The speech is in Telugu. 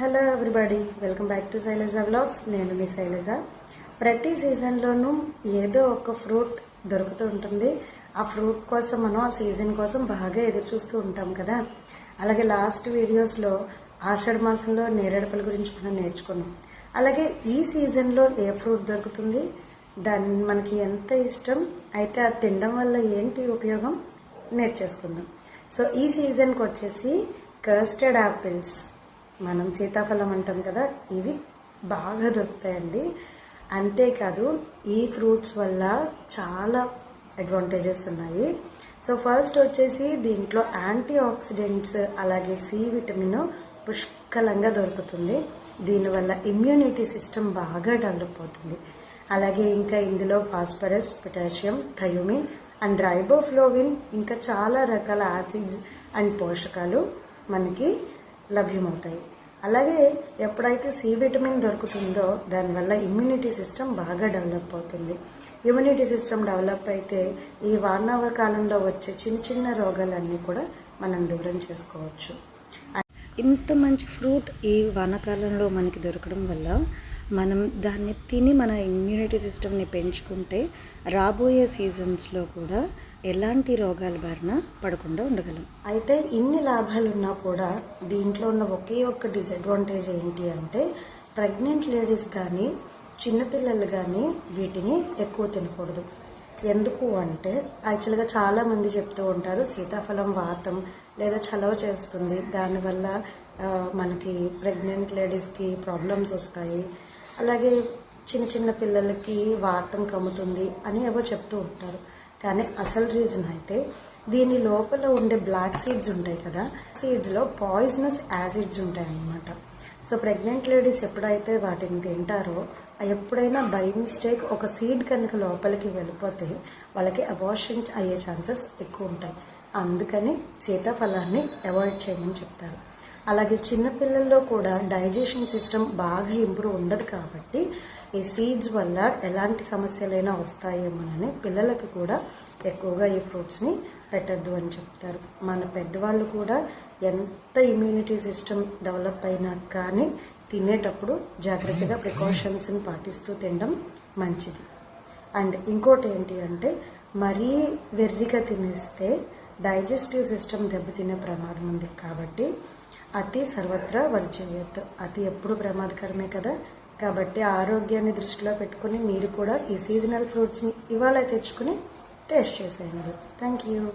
Hello everybody welcome back to Shailaja blogs నేను మీ శైలజ ప్రతి సీజన్లోనూ ఏదో ఒక ఫ్రూట్ దొరుకుతూ ఉంటుంది. ఆ ఫ్రూట్ కోసం మనం ఆ సీజన్ కోసం బాగా ఎదురు చూస్తూ ఉంటాం కదా. అలాగే లాస్ట్ వీడియోస్లో ఆషాఢ మాసంలో నేరేడుపల గురించి మనం నేర్చుకున్నాం. అలాగే ఈ సీజన్లో ఏ ఫ్రూట్ దొరుకుతుంది? దాన్ని మనకి ఎంత ఇష్టం? అయితే అది తినడం వల్ల ఏంటి ఉపయోగం? నేర్చేసుకుందాం. సో ఈ సీజన్కి వచ్చేసి కస్టర్డ్ యాపిల్స్ మనం సీతాఫలం అంటాం కదా ఇవి బాగా దొరుకుతాయండి. అంతేకాదు ఈ ఫ్రూట్స్ వల్ల చాలా అడ్వాంటేజెస్ ఉన్నాయి. సో ఫస్ట్ వచ్చేసి దీంట్లో యాంటీ ఆక్సిడెంట్స్ అలాగే సి విటమిన్ పుష్కలంగా దొరుకుతుంది. దీనివల్ల ఇమ్యూనిటీ సిస్టమ్ బాగా డెవలప్ అవుతుంది. అలాగే ఇంకా ఇందులో phosphorus potassium thiamine and riboflavin ఇంకా చాలా రకాల యాసిడ్స్ అండ్ పోషకాలు మనకి లభ్యమవుతాయి. అలాగే ఎప్పుడైతే సి విటమిన్ దొరుకుతుందో దానివల్ల ఇమ్యూనిటీ సిస్టమ్ బాగా డెవలప్ అవుతుంది. ఇమ్యూనిటీ సిస్టమ్ డెవలప్ అయితే ఈ వానవ కాలంలో వచ్చే చిన్న చిన్న రోగాలన్నీ కూడా మనం దూరం చేసుకోవచ్చు. ఇంత మంచి ఫ్రూట్ ఈ వానాకాలంలో మనకి దొరకడం వల్ల మనం దాన్ని తిని మన ఇమ్యూనిటీ సిస్టమ్ని పెంచుకుంటే రాబోయే సీజన్స్లో కూడా ఎలాంటి రోగాల బారిన పడకుండా ఉండగలం. అయితే ఇన్ని లాభాలు ఉన్నా కూడా దీంట్లో ఉన్న ఒకే ఒక్క డిసడ్వాంటేజ్ ఏంటి అంటే ప్రెగ్నెంట్ లేడీస్ కానీ చిన్నపిల్లలు కానీ వీటిని ఎక్కువ తినకూడదు. ఎందుకు అంటే యాక్చువల్గా చాలామంది చెప్తూ ఉంటారు సీతాఫలం వాతం లేదా చలవ చేస్తుంది. దానివల్ల మనకి ప్రెగ్నెంట్ లేడీస్కి ప్రాబ్లమ్స్ వస్తాయి. అలాగే చిన్న చిన్న పిల్లలకి వాతం కమ్ముతుంది అని ఏవో చెప్తూ ఉంటారు. కానీ అసలు రీజన్ అయితే దీని లోపల ఉండే బ్లాక్ సీడ్స్ ఉంటాయి కదా సీడ్స్లో పాయిజనస్ యాసిడ్స్ ఉంటాయి అన్నమాట సో ప్రెగ్నెంట్ లేడీస్ ఎప్పుడైతే వాటిని తింటారో ఎప్పుడైనా బై మిస్టేక్ ఒక సీడ్ కనుక లోపలికి వెళ్ళిపోతే వాళ్ళకి అబార్షన్ అయ్యే ఛాన్సెస్ ఎక్కువ ఉంటాయి. అందుకని సీతాఫలాన్ని అవాయిడ్ చేయమని చెప్తారు. అలాగే చిన్నపిల్లల్లో కూడా డైజెషన్ సిస్టమ్ బాగా ఇంప్రూవ్ ఉండదు కాబట్టి ఈ సీడ్స్ వల్ల ఎలాంటి సమస్యలైనా వస్తాయేమోనని పిల్లలకు కూడా ఎక్కువగా ఈ ఫ్రూట్స్ని పెట్టద్దు అని చెప్తారు. మన పెద్దవాళ్ళు కూడా ఎంత ఇమ్యూనిటీ సిస్టమ్ డెవలప్ అయినా కానీ తినేటప్పుడు జాగ్రత్తగా ప్రికాషన్స్ని పాటిస్తూ తినడం మంచిది. అండ్ ఇంకోటి ఏంటి అంటే మరీ వెర్రిగా తినేస్తే డైజెస్టివ్ సిస్టమ్ దెబ్బతినే ప్రమాదం ఉంది కాబట్టి అతి సర్వత్రా వర్జయత్. అతి ఎప్పుడు ప్రమాదకరమే కదా? కాబట్టి ఆరోగ్యాన్ని దృష్టిలో పెట్టుకుని మీరు కూడా ఈ సీజనల్ ఫ్రూట్స్ని ఇవాళ తెచ్చుకుని టేస్ట్ చేసేయండి. Thank you